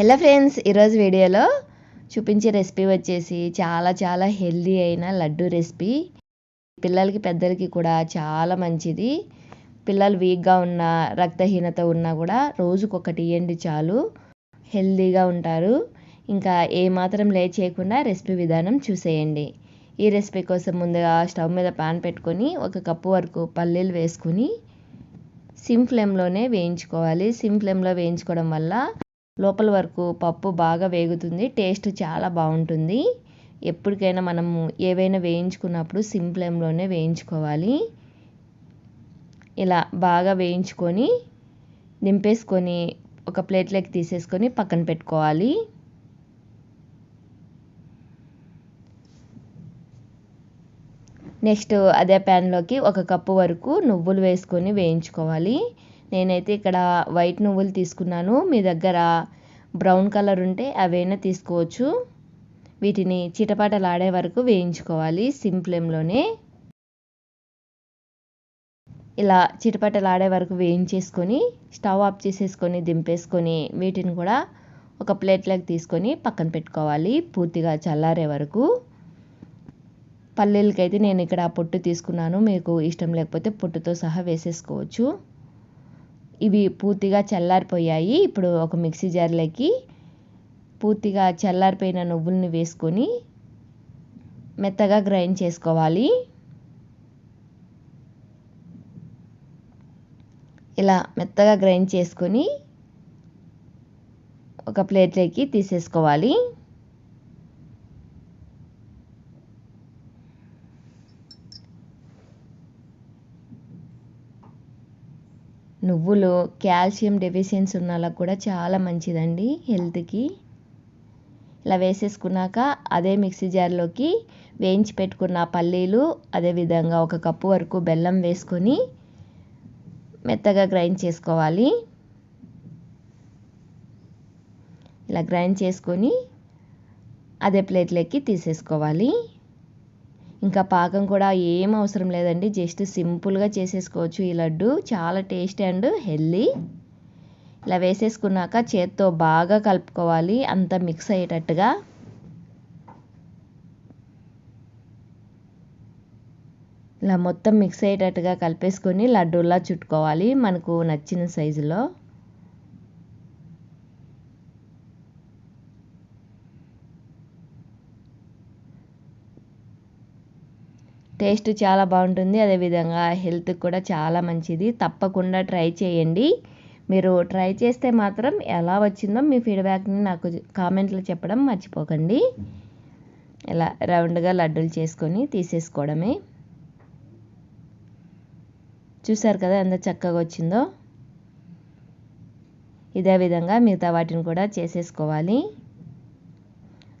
Hello friends ఈరోజు వీడియోలో చూపించే రెసిపీ వచ్చేసి చాలా చాలా హెల్దీ అయిన లడ్డు రెసిపీ. పిల్లలకి పెద్దలకి కూడా చాలా మంచిది. పిల్లలు వీక్గా ఉన్న రక్తహీనత ఉన్నా కూడా రోజుకొకటి ఇవ్వండి చాలు. హెల్దీగా ఉంటారు. ఇంకా ఏమాత్రం లేట్ చేయకుండా రెసిపీ విధానం చూసేయండి. ఈ రెసిపీ కోసం ముందుగా స్టవ్ మీద పాన్ పెట్టుకొని ఒక కప్పు వరకు పల్లీలు వేసుకొని సిమ్ ఫ్లేమ్లోనే వేయించుకోవాలి. సిమ్ ఫ్లేమ్లో వేయించుకోవడం వల్ల లోపల వరకు పప్పు బాగా వేగుతుంది టేస్ట్ చాలా బాగుంటుంది. ఎప్పటికైనా మనము ఏవైనా వేయించుకున్నప్పుడు సిమ్ ఫ్లేమ్లోనే వేయించుకోవాలి. ఇలా బాగా వేయించుకొని దింపేసుకొని ఒక ప్లేట్లోకి తీసేసుకొని పక్కన పెట్టుకోవాలి. నెక్స్ట్ అదే ప్యాన్లోకి ఒక కప్పు వరకు నువ్వులు వేసుకొని వేయించుకోవాలి. నేనైతే ఇక్కడ వైట్ నువ్వులు తీసుకున్నాను. మీ దగ్గర బ్రౌన్ కలర్ ఉంటే అవైనా తీసుకోవచ్చు. వీటిని చిటపటలాడే వరకు వేయించుకోవాలి సిమ్ ఇలా చిటపటలాడే వరకు వేయించేసుకొని స్టవ్ ఆఫ్ చేసేసుకొని దింపేసుకొని వీటిని కూడా ఒక ప్లేట్లోకి తీసుకొని పక్కన పెట్టుకోవాలి పూర్తిగా చల్లారే వరకు. పల్లీలకైతే నేను ఇక్కడ పొట్టు తీసుకున్నాను. మీకు ఇష్టం లేకపోతే పొట్టుతో సహా వేసేసుకోవచ్చు. ఇవి పూర్తిగా చల్లారిపోయాయి. ఇప్పుడు ఒక మిక్సీ జార్లోకి పూర్తిగా చల్లారిపోయిన నువ్వుల్ని వేసుకొని మెత్తగా గ్రైండ్ చేసుకోవాలి. ఇలా మెత్తగా గ్రైండ్ చేసుకొని ఒక ప్లేట్లోకి తీసేసుకోవాలి. నువ్వులు కాల్షియం డెఫిషియన్సీ ఉన్న వాళ్ళకి కూడా చాలా మంచిదండి హెల్త్కి. ఇలా వేసేసుకున్నాక అదే మిక్సీ జార్లోకి వేయించి పెట్టుకున్న పల్లీలు అదేవిధంగా ఒక కప్పు వరకు బెల్లం వేసుకొని మెత్తగా గ్రైండ్ చేసుకోవాలి. ఇలా గ్రైండ్ చేసుకొని అదే ప్లేట్లోకి తీసేసుకోవాలి. ఇంకా పాకం కూడా ఏం అవసరం లేదండి. జస్ట్ సింపుల్గా చేసేసుకోవచ్చు ఈ లడ్డు. చాలా టేస్ట్ అండ్ హెల్దీ. ఇలా వేసేసుకున్నాక చేత్తో బాగా కలుపుకోవాలి. అంత మిక్స్ అయ్యేటట్టుగా. ఇలా మొత్తం మిక్స్ అయ్యేటట్టుగా కలిపేసుకొని లడ్డూలా చుట్టుకోవాలి. మనకు నచ్చిన సైజులో. టేస్ట్ చాలా బాగుంటుంది. అదేవిధంగా హెల్త్కి కూడా చాలా మంచిది. తప్పకుండా ట్రై చేయండి. మీరు ట్రై చేస్తే మాత్రం ఎలా వచ్చిందో మీ ఫీడ్బ్యాక్ని నాకు కామెంట్లో చెప్పడం మర్చిపోకండి. ఇలా రౌండ్గా లడ్డూలు చేసుకొని తీసేసుకోవడమే. చూసారు కదా ఎంత చక్కగా వచ్చిందో? ఇదే విధంగా మిగతా వాటిని కూడా చేసేసుకోవాలి.